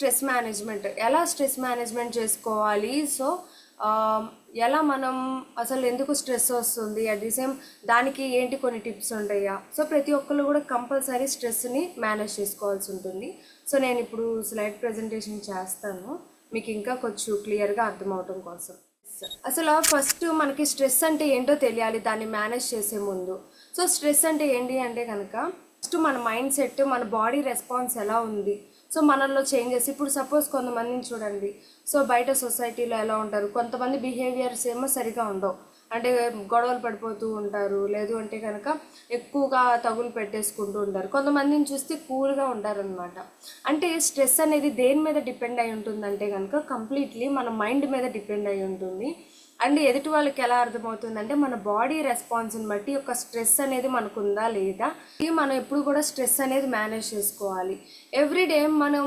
Stress management? ఎలా stress management చేసుకోవాలి? So ఎలా మనం అసలు ఎందుకు స్ట్రెస్ వస్తుంది? అట్ ది సేమ్ దానికి ఏంటి కొన్ని టిప్స్ ఉంటాయా. సో ప్రతి ఒక్కళ్ళు కూడా కంపల్సరీ స్ట్రెస్ని మేనేజ్ చేసుకోవాల్సి ఉంటుంది. సో నేను ఇప్పుడు స్లైడ్ ప్రజెంటేషన్ చేస్తాను. మీకు ఇంకా కొంచెం క్లియర్గా అర్థమవటం కోసం. అసలు ఫస్ట్ మనకి స్ట్రెస్ అంటే ఏంటో తెలియాలి దాన్ని మేనేజ్ చేసే ముందు. సో స్ట్రెస్ అంటే ఏంటి అంటే కనుక ఫస్ట్ మన మైండ్ సెట్ మన బాడీ రెస్పాన్స్ ఎలా ఉంది? సో మనల్లో చేంజెస్ ఇప్పుడు సపోజ్ కొంతమందిని చూడండి. సో బయట సొసైటీలో ఎలా ఉంటారు? కొంతమంది బిహేవియర్స్ ఏమో సరిగా ఉండవు. అంటే గొడవలు పడిపోతూ ఉంటారు. లేదు అంటే కనుక ఎక్కువగా తగులు పెట్టేసుకుంటూ ఉంటారు. కొంతమందిని చూస్తే కూల్గా ఉంటారనమాట అంటే స్ట్రెస్ అనేది దేని మీద డిపెండ్ అయి ఉంటుందంటే కనుక కంప్లీట్లీ మన మైండ్ మీద డిపెండ్ అయి ఉంటుంది. అండ్ ఎదుటి వాళ్ళకి ఎలా అర్థమవుతుందంటే మన బాడీ రెస్పాన్స్ని బట్టి ఒక స్ట్రెస్ అనేది మనకు ఉందా లేదా? ఇది మనం ఎప్పుడు కూడా స్ట్రెస్ అనేది మేనేజ్ చేసుకోవాలి. ఎవ్రీ డే మనం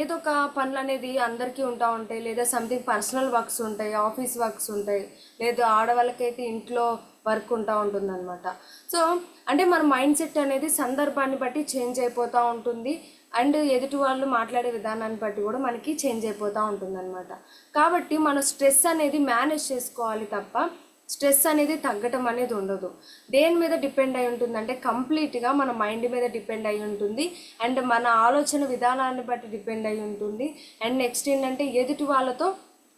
ఏదో ఒక పనులు అనేది అందరికీ ఉంటా ఉంటాయి. లేదా సంథింగ్ పర్సనల్ వర్క్స్ ఉంటాయి ఆఫీస్ వర్క్స్ ఉంటాయి. లేదా ఆడవాళ్ళకైతే ఇంట్లో వర్క్ ఉంటా ఉంటుందన్నమాట. సో అంటే మన మైండ్ సెట్ అనేది సందర్భాన్ని బట్టి చేంజ్ అయిపోతూ ఉంటుంది. అండ్ ఎదుటి వాళ్ళు మాట్లాడే విధానాన్ని బట్టి కూడా మనకి చేంజ్ అయిపోతూ ఉంటుందన్నమాట. కాబట్టి మనం స్ట్రెస్ అనేది మేనేజ్ చేసుకోవాలి తప్ప స్ట్రెస్ అనేది తగ్గటం అనేది ఉండదు. దేని మీద డిపెండ్ అయి ఉంటుందంటే కంప్లీట్గా మన మైండ్ మీద డిపెండ్ అయి ఉంటుంది. అండ్ మన ఆలోచన విధానాన్ని బట్టి డిపెండ్ అయి ఉంటుంది. అండ్ నెక్స్ట్ ఏంటంటే ఎదుటి వాళ్ళతో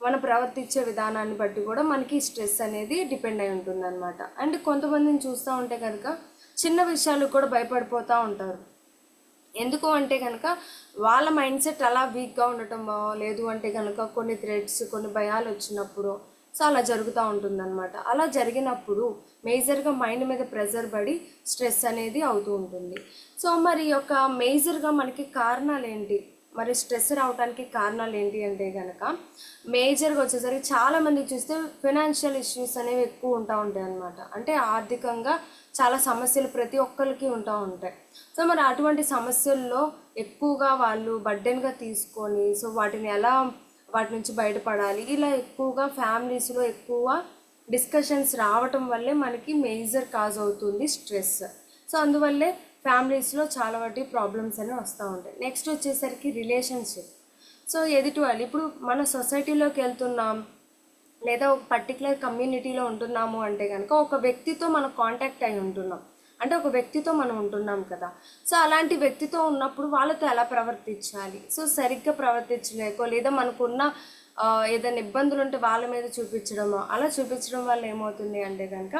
మనం ప్రవర్తించే విధానాన్ని బట్టి కూడా మనకి స్ట్రెస్ అనేది డిపెండ్ అయి ఉంటుంది అనమాట అండ్ కొంతమందిని చూస్తూ ఉంటే కనుక చిన్న విషయాలు కూడా భయపడిపోతూ ఉంటారు. ఎందుకు అంటే కనుక వాళ్ళ మైండ్ సెట్ అలా వీక్గా ఉండటమో లేదు అంటే కనుక కొన్ని థ్రెడ్స్ కొన్ని భయాలు వచ్చినప్పుడు సో అలా జరుగుతూ ఉంటుందన్నమాట. అలా జరిగినప్పుడు మేజర్గా మైండ్ మీద ప్రెజర్ పడి స్ట్రెస్ అనేది అవుతూ ఉంటుంది. సో మరి యొక్క మేజర్గా మనకి కారణాలు ఏంటి మరి స్ట్రెస్ రావడానికి కారణాలు ఏంటి అంటే కనుక మేజర్గా వచ్చేసరికి చాలామంది చూస్తే ఫినాన్షియల్ ఇష్యూస్ అనేవి ఎక్కువ ఉంటా ఉంటాయి అన్నమాట. అంటే ఆర్థికంగా చాలా సమస్యలు ప్రతి ఒక్కరికి ఉంటా ఉంటాయి. సో మరి అటువంటి సమస్యల్లో ఎక్కువగా వాళ్ళు బర్డెన్గా తీసుకొని సో వాటిని ఎలా వాటి నుంచి బయటపడాలి ఇలా ఎక్కువగా ఫ్యామిలీస్లో ఎక్కువ డిస్కషన్స్ రావటం వల్లే మనకి మేజర్ కాజ్ అవుతుంది స్ట్రెస్. సో అందువల్లే ఫ్యామిలీస్లో చాలా వాటి ప్రాబ్లమ్స్ అనేవి వస్తూ ఉంటాయి. నెక్స్ట్ వచ్చేసరికి రిలేషన్షిప్ సో ఎదుటి వాళ్ళు ఇప్పుడు మన సొసైటీలోకి వెళ్తున్నాం లేదా ఒక పర్టికులర్ కమ్యూనిటీలో ఉంటున్నాము అంటే కనుక ఒక వ్యక్తితో మనం కాంటాక్ట్ అయి ఉంటున్నాం. అంటే ఒక వ్యక్తితో మనం ఉంటున్నాం కదా. సో అలాంటి వ్యక్తితో ఉన్నప్పుడు వాళ్ళతో ఎలా ప్రవర్తించాలి? సో సరిగ్గా ప్రవర్తించలేకో లేదా మనకున్న ఏదైనా ఇబ్బందులు ఉంటే వాళ్ళ మీద చూపించడమో అలా చూపించడం వల్ల ఏమవుతుంది అంటే కనుక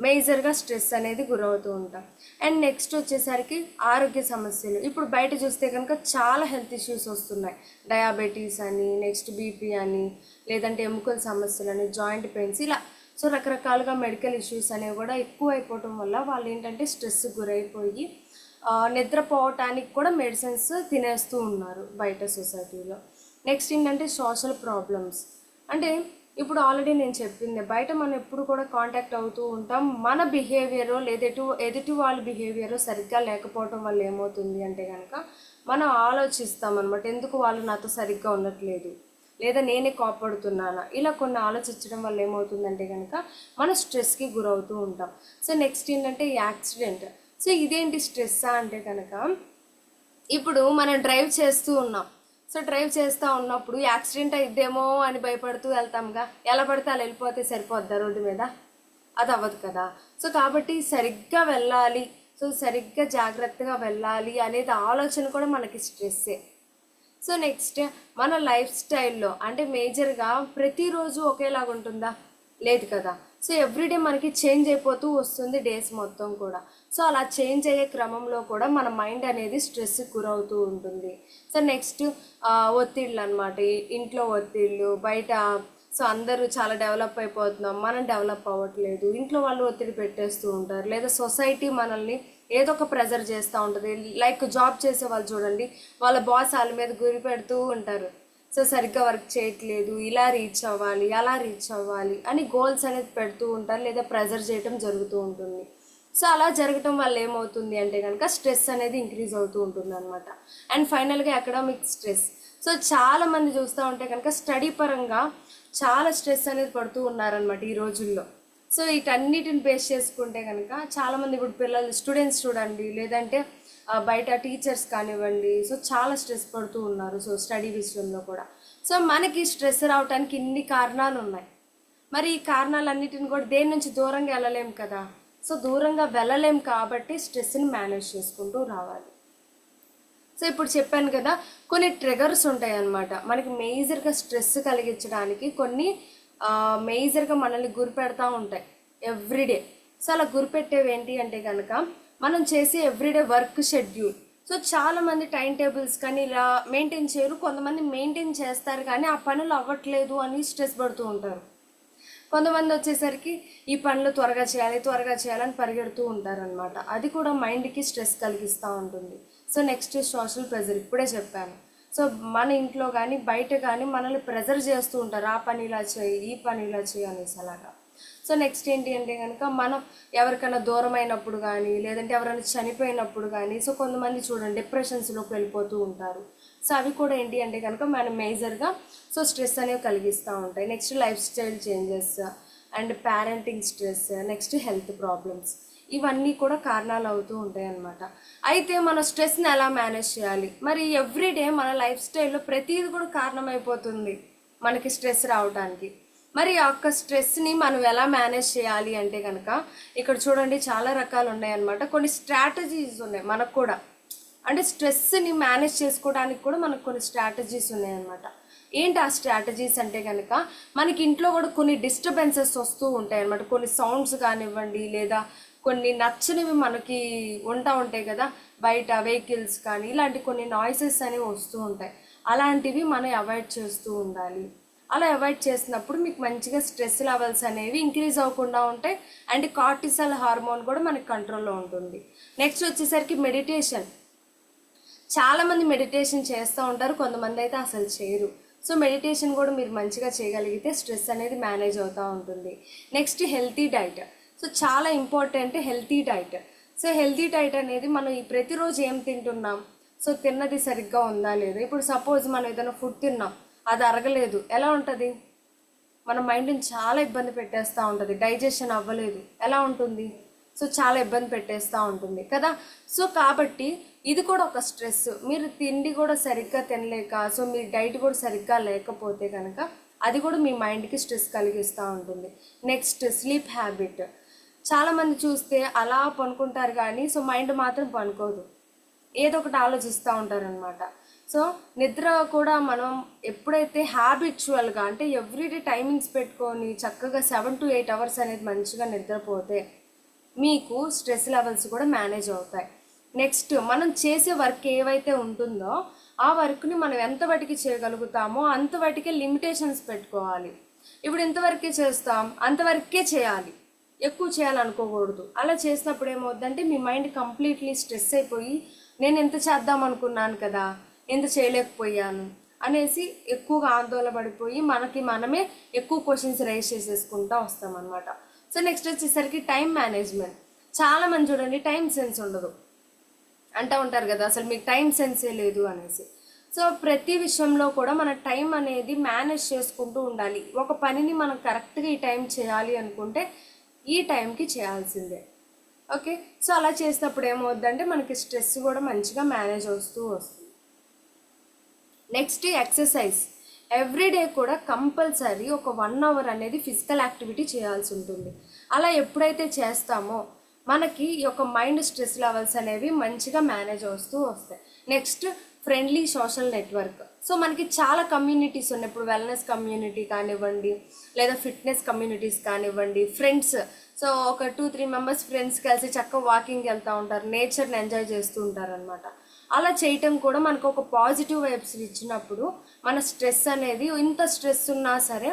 మేజర్గా స్ట్రెస్ అనేది గురవుతూ ఉంటాం. అండ్ నెక్స్ట్ వచ్చేసరికి ఆరోగ్య సమస్యలు. ఇప్పుడు బయట చూస్తే కనుక చాలా హెల్త్ ఇష్యూస్ వస్తున్నాయి. డయాబెటీస్ అని నెక్స్ట్ బీపీ అని లేదంటే ఎముకల సమస్యలు అని జాయింట్ పెయిన్స్ ఇలా. సో రకరకాలుగా మెడికల్ ఇష్యూస్ అనేవి కూడా ఎక్కువ అయిపోవటం వల్ల వాళ్ళు ఏంటంటే స్ట్రెస్ గురైపోయి నిద్రపోవటానికి కూడా మెడిసిన్స్ తినేస్తూ ఉన్నారు బయట సొసైటీలో. నెక్స్ట్ ఏంటంటే సోషల్ ప్రాబ్లమ్స్. అంటే ఇప్పుడు ఆల్రెడీ నేను చెప్పింది బయట మనం ఎప్పుడు కూడా కాంటాక్ట్ అవుతూ ఉంటాం. మన బిహేవియరో లేదా ఎటు ఎదుటి వాళ్ళ బిహేవియరో సరిగ్గా లేకపోవడం వల్ల ఏమవుతుంది అంటే కనుక మనం ఆలోచిస్తాం అనమాట ఎందుకు వాళ్ళు నాతో సరిగ్గా ఉండట్లేదు? లేదా నేనే కోపడుతున్నానా? ఇలా కొన్ని ఆలోచించడం వల్ల ఏమవుతుందంటే కనుక మనం స్ట్రెస్కి గురవుతూ ఉంటాం. సో నెక్స్ట్ ఏంటంటే యాక్సిడెంట్ సో ఇదేంటి స్ట్రెస్సా అంటే కనుక ఇప్పుడు మనం డ్రైవ్ చేస్తూ ఉన్నాం. సో డ్రైవ్ చేస్తూ ఉన్నప్పుడు యాక్సిడెంట్ అయిద్దేమో అని భయపడుతూ వెళ్తాంగా. ఎలా పడితే అలా వెళ్ళిపోతే సరిపోద్దా రోడ్డు మీద? అది అవ్వదు కదా. సో కాబట్టి సరిగ్గా వెళ్ళాలి. సో సరిగ్గా జాగ్రత్తగా వెళ్ళాలి అనేది ఆలోచన కూడా మనకి స్ట్రెస్సే సో నెక్స్ట్ మన లైఫ్ స్టైల్లో అంటే మేజర్గా ప్రతిరోజు ఒకేలాగా ఉంటుందా లేదు కదా. సో ఎవ్రీడే మనకి చేంజ్ అయిపోతూ వస్తుంది డేస్ మొత్తం కూడా. సో అలా చేంజ్ అయ్యే క్రమంలో కూడా మన మైండ్ అనేది స్ట్రెస్ గురవుతూ ఉంటుంది. సో నెక్స్ట్ ఒత్తిళ్ళు అనమాట ఇంట్లో ఒత్తిళ్ళు బయట సో అందరూ చాలా డెవలప్ అయిపోతున్నాం. మనం డెవలప్ అవ్వట్లేదు. ఇంట్లో వాళ్ళు ఒత్తిడి పెట్టేస్తూ ఉంటారు. లేదా సొసైటీ మనల్ని ఏదో ఒక ప్రెజర్ చేస్తూ ఉంటుంది. లైక్ జాబ్ చేసే వాళ్ళు చూడండి వాళ్ళ బాస్ వాళ్ళ మీద గురి పెడుతూ ఉంటారు. సో సరిగ్గా వర్క్ చేయట్లేదు ఇలా రీచ్ అవ్వాలి అలా రీచ్ అవ్వాలి అని గోల్స్ అనేది పెడుతూ ఉంటారు లేదా ప్రెజర్ చేయటం జరుగుతూ ఉంటుంది. సో అలా జరగటం వల్ల ఏమవుతుంది అంటే కనుక స్ట్రెస్ అనేది ఇంక్రీజ్ అవుతూ ఉంటుంది అనమాట అండ్ ఫైనల్గా ఎకనామిక్ స్ట్రెస్ సో చాలామంది చూస్తూ ఉంటే కనుక స్టడీ పరంగా చాలా స్ట్రెస్ అనేది పడుతూ ఉన్నారనమాట ఈ రోజుల్లో. సో వీటన్నిటిని బేస్ చేసుకుంటే కనుక చాలామంది ఇప్పుడు పిల్లలు స్టూడెంట్స్ చూడండి లేదంటే బయట టీచర్స్ కానివ్వండి సో చాలా స్ట్రెస్ పడుతూ ఉన్నారు సో స్టడీ విషయంలో కూడా. సో మనకి స్ట్రెస్ రావడానికి ఇన్ని కారణాలు ఉన్నాయి. మరి ఈ కారణాలన్నిటిని కూడా దేని నుంచి దూరంగా వెళ్ళలేం కదా? సో దూరంగా వెళ్ళలేం కాబట్టి స్ట్రెస్ని మేనేజ్ చేసుకుంటూ రావాలి. సో ఇప్పుడు చెప్పాను కదా కొన్ని ట్రిగర్స్ ఉంటాయి అన్నమాట మనకి మేజర్గా స్ట్రెస్ కలిగించడానికి కొన్ని మేజర్గా మనల్ని గురిపెడతా ఉంటాయి ఎవ్రీడే. సో అలా గురిపెట్టేవి ఏంటి అంటే కనుక మనం చేసే ఎవ్రీడే వర్క్ షెడ్యూల్. సో చాలా మంది టైం టేబుల్స్ కానీ ఇలా మెయింటైన్ చేయరు కొంతమంది మెయింటైన్ చేస్తారు కానీ ఆ పనులు అవ్వట్లేదు అని స్ట్రెస్ పడుతూ ఉంటారు. కొంతమంది వచ్చేసరికి ఈ పనులు త్వరగా చేయాలి త్వరగా చేయాలని పరిగెడుతూ ఉంటారనమాట అది కూడా మైండ్కి స్ట్రెస్ కలిగిస్తూ ఉంటుంది. సో నెక్స్ట్ సోషల్ ప్రెజర్ ఇప్పుడే చెప్పాను. సో మన ఇంట్లో కానీ బయట కానీ మనల్ని ప్రెజర్ చేస్తూ ఉంటారు. ఆ పని ఇలా చేయి ఈ పని ఇలా చేయి అనేసి అలాగా. సో నెక్స్ట్ ఏంటి అంటే కనుక మనం ఎవరికైనా దూరం అయినప్పుడు కానీ లేదంటే ఎవరైనా చనిపోయినప్పుడు కానీ సో కొంతమంది చూడండి డిప్రెషన్స్లోకి వెళ్ళిపోతూ ఉంటారు. సో అవి కూడా ఏంటి అంటే కనుక మనం మేజర్గా సో స్ట్రెస్ అనేవి కలిగిస్తూ ఉంటాయి. Next lifestyle changes and parenting stress next health problems ఇవన్నీ కూడా కారణాలు అవుతూ ఉంటాయి అన్నమాట. అయితే మన స్ట్రెస్ని ఎలా మేనేజ్ చేయాలి? మరి ఎవ్రీడే మన లైఫ్ స్టైల్లో ప్రతిదీ కూడా కారణమైపోతుంది మనకి స్ట్రెస్ రావడానికి మరి ఆ యొక్క స్ట్రెస్ని మనం ఎలా మేనేజ్ చేయాలి అంటే కనుక ఇక్కడ చూడండి చాలా రకాలు ఉన్నాయి అన్నమాట కొన్ని స్ట్రాటజీస్ ఉన్నాయి మనకు కూడా. అంటే స్ట్రెస్ని మేనేజ్ చేసుకోవడానికి కూడా మనకు కొన్ని స్ట్రాటజీస్ ఉన్నాయన్నమాట. ఏంటి ఆ స్ట్రాటజీస్ అంటే కనుక మనకి ఇంట్లో కూడా కొన్ని డిస్టర్బెన్సెస్ వస్తూ ఉంటాయి అన్నమాట కొన్ని సౌండ్స్ కానివ్వండి లేదా కొన్ని నచ్చనివి మనకి ఉంటా ఉంటాయి కదా బయట వెహికల్స్ కానీ ఇలాంటి కొన్ని నాయిసెస్ అనేవి వస్తూ ఉంటాయి. అలాంటివి మనం అవాయిడ్ చేస్తూ ఉండాలి. అలా అవాయిడ్ చేసినప్పుడు మీకు మంచిగా స్ట్రెస్ లెవెల్స్ అనేవి ఇంక్రీజ్ అవ్వకుండా ఉంటాయి అండ్ కార్టిసల్ హార్మోన్ కూడా మనకి కంట్రోల్లో ఉంటుంది. నెక్స్ట్ వచ్చేసరికి మెడిటేషన్ చాలామంది మెడిటేషన్ చేస్తూ ఉంటారు కొంతమంది అయితే అసలు చేయరు. సో మెడిటేషన్ కూడా మీరు మంచిగా చేయగలిగితే స్ట్రెస్ అనేది మేనేజ్ అవుతూ ఉంటుంది. నెక్స్ట్ హెల్తీ డైట్ సో చాలా important healthy diet. So healthy diet అనేది మనం ఈ ప్రతిరోజు ఏం తింటున్నాం? సో తిన్నది సరిగ్గా ఉందా లేదా? ఇప్పుడు సపోజ్ మనం ఏదైనా ఫుడ్ తిన్నాం అది అరగలేదు ఎలా ఉంటుంది? మన మైండ్ని చాలా ఇబ్బంది పెట్టేస్తూ ఉంటుంది. డైజెషన్ అవ్వలేదు ఎలా ఉంటుంది? సో చాలా ఇబ్బంది పెట్టేస్తూ ఉంటుంది కదా? సో కాబట్టి ఇది కూడా ఒక స్ట్రెస్. మీరు తిండి కూడా సరిగ్గా తినలేక సో మీ డైట్ కూడా సరిగ్గా లేకపోతే కనుక అది కూడా మీ మైండ్కి స్ట్రెస్ కలిగిస్తూ ఉంటుంది. Next sleep habit. చాలామంది చూస్తే అలా పనుకుంటారు కానీ సో మైండ్ మాత్రం పనుకోదు. ఏదో ఒకటి ఆలోచిస్తూ ఉంటారనమాట సో నిద్ర కూడా మనం ఎప్పుడైతే హ్యాబిచువల్గా అంటే ఎవ్రీడే టైమింగ్స్ పెట్టుకొని చక్కగా సెవెన్ టు ఎయిట్ అవర్స్ అనేది మంచిగా నిద్రపోతే మీకు స్ట్రెస్ లెవెల్స్ కూడా మేనేజ్ అవుతాయి. నెక్స్ట్ మనం చేసే వర్క్ ఏవైతే ఉంటుందో ఆ వర్క్ని మనం ఎంతవరకు చేయగలుగుతామో అంతవరకే లిమిటేషన్స్ పెట్టుకోవాలి. ఇప్పుడు ఇంతవరకే చేస్తాం అంతవరకే చేయాలి. ఎక్కువ చేయాలనుకోకూడదు. అలా చేసినప్పుడు ఏమవుద్దంటే మీ మైండ్ కంప్లీట్లీ స్ట్రెస్ అయిపోయి నేను ఎంత చేద్దాం అనుకున్నాను కదా ఎంత చేయలేకపోయాను అనేసి ఎక్కువగా ఆందోళన పడిపోయి మనకి మనమే ఎక్కువ క్వశ్చన్స్ రైజ్ చేసేసుకుంటూ వస్తాం అనమాట సో నెక్స్ట్ వచ్చేసరికి టైం మేనేజ్మెంట్ చాలా మంది చూడండి టైం సెన్స్ ఉండదు. అంటూ ఉంటారు కదా అసలు మీకు టైం సెన్సే లేదు అనేసి. సో ప్రతి విషయంలో కూడా మన టైం అనేది మేనేజ్ చేసుకుంటూ ఉండాలి. ఒక పనిని మనం కరెక్ట్గా ఈ టైం చేయాలి అనుకుంటే ఈ టైంకి చేయాల్సిందే. ఓకే? సో అలా చేసినప్పుడు ఏమవుద్దంటే మనకి స్ట్రెస్ కూడా మంచిగా మేనేజ్ వస్తూ వస్తుంది. Next exercise. ఎవ్రీడే కూడా కంపల్సరీ ఒక వన్ అవర్ అనేది ఫిజికల్ యాక్టివిటీ చేయాల్సి ఉంటుంది. అలా ఎప్పుడైతే చేస్తామో మనకి ఈ యొక్క మైండ్ స్ట్రెస్ లెవెల్స్ అనేవి మంచిగా మేనేజ్ వస్తూ వస్తాయి. Next friendly social network. So మనకి చాలా కమ్యూనిటీస్ ఉన్నాయి. ఇప్పుడు వెల్నెస్ కమ్యూనిటీ కానివ్వండి లేదా ఫిట్నెస్ కమ్యూనిటీస్ కానివ్వండి ఫ్రెండ్స్ సో ఒక టూ త్రీ మెంబర్స్ ఫ్రెండ్స్ కలిసి చక్కగా వాకింగ్ వెళ్తూ ఉంటారు. నేచర్ని ఎంజాయ్ చేస్తూ ఉంటారు అనమాట అలా చేయటం కూడా మనకు ఒక పాజిటివ్ వైబ్స్ ఇచ్చినప్పుడు మన స్ట్రెస్ అనేది ఇంత స్ట్రెస్ ఉన్నా సరే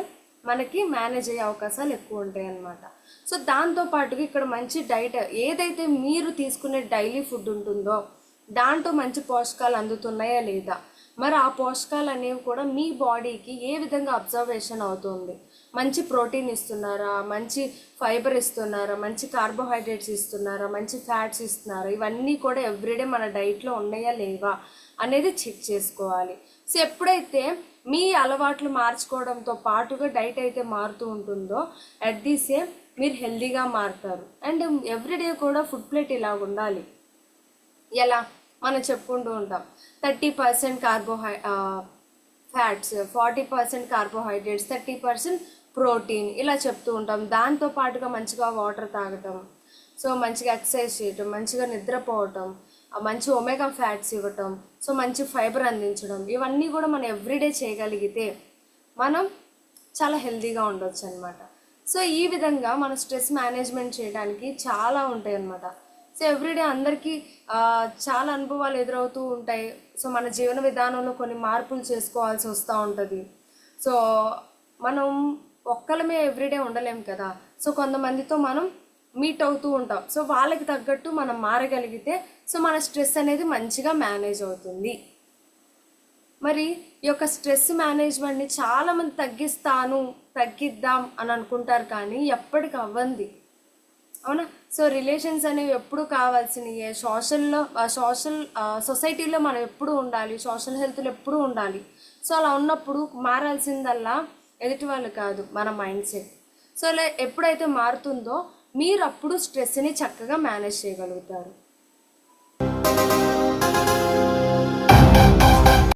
మనకి మేనేజ్ అయ్యే అవకాశాలు ఎక్కువ ఉంటాయి అన్నమాట సో దాంతోపాటుగా ఇక్కడ మంచి డైట్ ఏదైతే మీరు తీసుకునే డైలీ ఫుడ్ ఉంటుందో దాంట్లో మంచి పోషకాలు అందుతున్నాయా లేదా? మరి ఆ పోషకాలు అనేవి కూడా మీ బాడీకి ఏ విధంగా అబ్జర్వేషన్ అవుతుంది? మంచి ప్రోటీన్ ఇస్తున్నారా? మంచి ఫైబర్ ఇస్తున్నారా? మంచి కార్బోహైడ్రేట్స్ ఇస్తున్నారా? మంచి ఫ్యాట్స్ ఇస్తున్నారా? ఇవన్నీ కూడా ఎవ్రీడే మన డైట్లో ఉన్నాయా లేవా అనేది చెక్ చేసుకోవాలి. సో ఎప్పుడైతే మీ అలవాట్లు మార్చుకోవడంతో పాటుగా డైట్ అయితే మారుతూ ఉంటుందో అట్ ది సేమ్ మీరు హెల్దీగా మారుతారు. అండ్ ఎవ్రీడే కూడా ఫుడ్ ప్లేట్ ఇలా ఉండాలి ఎలా? మనం చెప్పుకుంటూ ఉంటాం. Thirty percent కార్బోహై fats forty percent carbohydrates thirty percent protein ఇలా చెప్తూ ఉంటాం. దాంతో పాటుగా మంచిగా వాటర్ తాగటం సో మంచిగా ఎక్సర్సైజ్ చేయటం మంచిగా నిద్రపోవటం మంచి ఒమేగా ఫ్యాట్స్ ఇవ్వటం సో మంచి ఫైబర్ అందించడం ఇవన్నీ కూడా మనం ఎవ్రీడే చేయగలిగితే మనం చాలా హెల్తీగా ఉండొచ్చు అనమాట సో ఈ విధంగా మన స్ట్రెస్ మేనేజ్మెంట్ చేయడానికి చాలా ఉంటాయి అన్నమాట సో ఎవ్రీడే అందరికీ చాలా అనుభవాలు ఎదురవుతూ ఉంటాయి. సో మన జీవన విధానంలో కొన్ని మార్పులు చేసుకోవాల్సి వస్తూ ఉంటుంది. సో మనం ఒక్కలమే ఎవ్రీడే ఉండలేం కదా. సో కొంతమందితో మనం మీట్ అవుతూ ఉంటాం. సో వాళ్ళకి తగ్గట్టు మనం మారగలిగితే సో మన స్ట్రెస్ అనేది మంచిగా మేనేజ్ అవుతుంది. మరి ఈ యొక్క స్ట్రెస్ మేనేజ్మెంట్ని చాలామంది తగ్గిస్తాను తగ్గిద్దాం అని అనుకుంటారు కానీ ఎప్పటికి అవ్వంది. అవునా? సో రిలేషన్స్ అనేవి ఎప్పుడు కావాల్సినవి సోషల్లో సోషల్ సొసైటీలో మనం ఎప్పుడు ఉండాలి? సోషల్ హెల్త్లో ఎప్పుడు ఉండాలి? సో అలా ఉన్నప్పుడు మారాల్సిందల్లా ఎదుటి వాళ్ళు కాదు మన మైండ్ సెట్. సో అలా ఎప్పుడైతే మారుతుందో మీరు అప్పుడు స్ట్రెస్ని చక్కగా మేనేజ్ చేయగలుగుతారు.